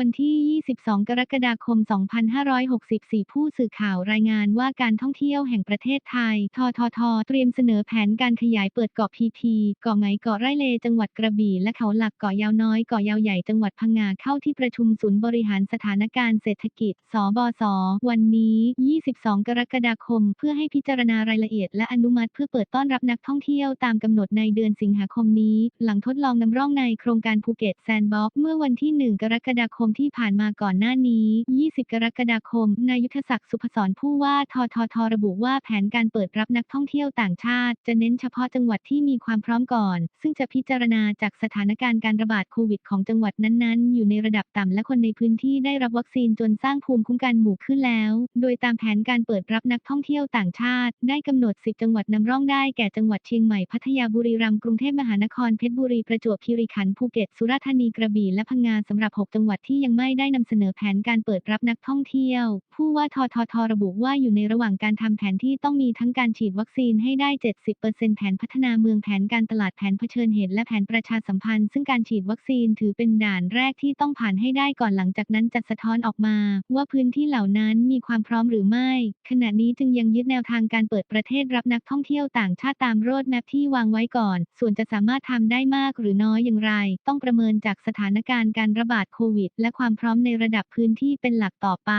วันที่ 22 กรกฎาคม 2564 ผู้สื่อข่าวรายงานว่าการท่องเที่ยวแห่งประเทศไทย ททท เตรียมเสนอแผนการขยายเปิดเกาะพีพีเกาะไหงเกาะไร่เลจังหวัดกระบี่และเขาหลักเกาะยาวน้อยเกาะยาวใหญ่จังหวัดพังงาเข้าที่ประชุมศูนย์บริหารสถานการณ์เศรษฐกิจ สบส วันนี้ 22 กรกฎาคม เพื่อให้พิจารณารายละเอียดและอนุมัติเพื่อเปิดต้อนรับนักท่องเที่ยวตามกำหนดในเดือนสิงหาคมนี้ หลังทดลองนำร่องในโครงการภูเก็ตแซนด์บ็อกซ์เมื่อวันที่ 1 กรกฎาคมที่ผ่านมาก่อนหน้านี้ 20 กรกฎาคม นายุทธศักดิ์สุพศรผู้ว่าทททระบุว่าแผนการเปิดรับนักท่องเที่ยวต่างชาติ จะเน้นเฉพาะจังหวัดที่มีความพร้อมก่อน ซึ่งจะพิจารณาจากสถานการณ์การระบาดโควิดของจังหวัดนั้นๆ อยู่ในระดับต่ำและคนในพื้นที่ได้รับวัคซีนจนสร้างภูมิคุ้มกันหมู่ขึ้นแล้ว โดยตามแผนการเปิดรับนักท่องเที่ยวต่างชาติ ได้กำหนด 10 จังหวัดนำร่องได้แก่จังหวัดเชียงใหม่พัทยาบุรีรัมย์กรุงเทพมหานครเพชรบุรีประจวบคีรีขันธ์ภูเก็ตสุราษฎร์ธานีกระบี่และพังงาสำหรับ 6 จังหวัดที่ยังไม่ได้นำเสนอแผนการเปิดรับนักท่องเที่ยว ผู้ว่าทททระบุว่าอยู่ในระหว่างการทำแผนที่ต้องมีทั้งการฉีดวัคซีนให้ได้ 70%แผนพัฒนาเมืองแผนการตลาดแผนเผชิญเหตุและแผนประชาสัมพันธ์ ซึ่งการฉีดวัคซีนถือเป็นด่านแรกที่ต้องผ่านให้ได้ก่อนหลังจากนั้นจะสะท้อนออกมา ว่าพื้นที่เหล่านั้นมีความพร้อมหรือไม่ ขณะนี้จึงยังยึดแนวทางการเปิดประเทศรับนักท่องเที่ยวต่างชาติตามโรดแมพที่วางไว้ก่อน ส่วนจะสามารถทำได้มากหรือน้อยอย่างไร ต้องประเมินจากสถานการณ์การระบาดโควิดและความพร้อมในระดับพื้นที่เป็นหลักต่อไป